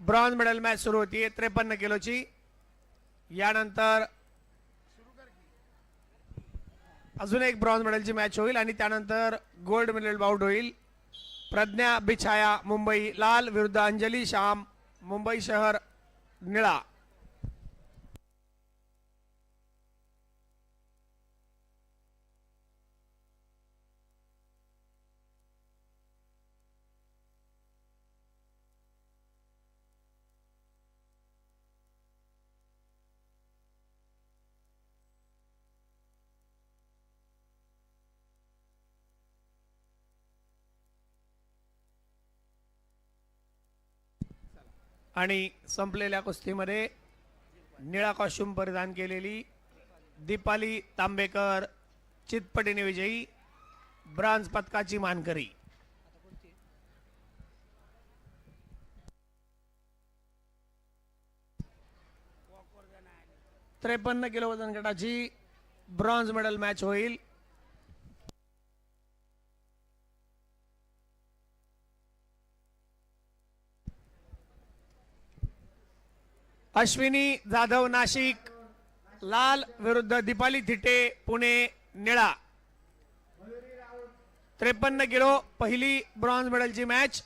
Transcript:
Bronze medal match सुरू होती त्रेपन्न किलोची. यानंतर अजून एक ब्रॉन्झ मेडलची मॅच होईल आणि त्यानंतर गोल्ड मेडल बाउट होईल. प्रज्ञा बिछाया मुंबई लाल विरुद्ध अंजली श्याम मुंबई शहर निळा. आणि संपलेल्या कुस्तीमध्ये निळा कॉस्ट्युम परिधान केलेली दीपाली तांबेकर चितपटीने विजयी ब्रांज पदकाची मानकरी. त्रेपन्न किलो वजन गटाची ब्रॉन्झ मेडल मॅच होईल. अश्विनी जाधव नाशिक लाल विरुद्ध दीपाली थिटे पुणे निळा. त्रेपन्न किलो पहिली ब्रॉन्झ मेडलची मॅच